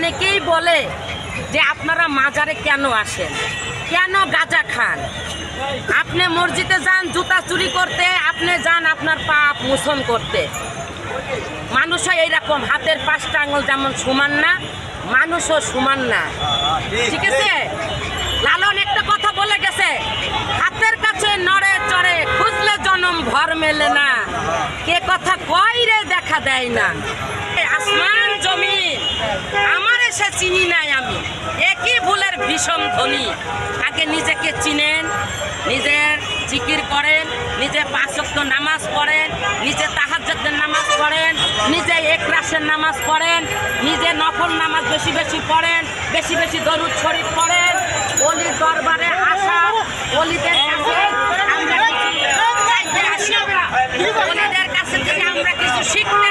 অনেকেই বলে যে আপনারা মাজারে কেন আসেন? কেন গাঁজা খান? আপনি মসজিদে যান, জুতা চুরি করতে, আপনি যান আপনার পাপ মোচন করতে। মানুষও এইরকম, হাতের পাঁচটা আঙুল যেমন সমান না, মানুষও সমান না। ঠিক আছে? লালন একটা কথা বলে গেছে, হাতের কাছে নড়ে চড়ে খুঁজলে জনম ভর মেলে না। কে কথা কয় রে দেখা দেয় না। এসে চিনি নাই আমি। একই ভুলের ভীষণ ধনী আগে নিজেকে চিনেন নিজের জিকির করেন নিজে পাঁচক্ত নামাজ পড়েন নিজে তাহাজ্জুদের নামাজ পড়েন নিজে একরাসের নামাজ পড়েন নিজে নফল নামাজ বেশি বেশি পড়েন বেশি বেশি দরুদ শরীফ পড়েন অলির দরবারে আসা অলিদের কাছে আমরা কিছু আমরা কিছু শিখতে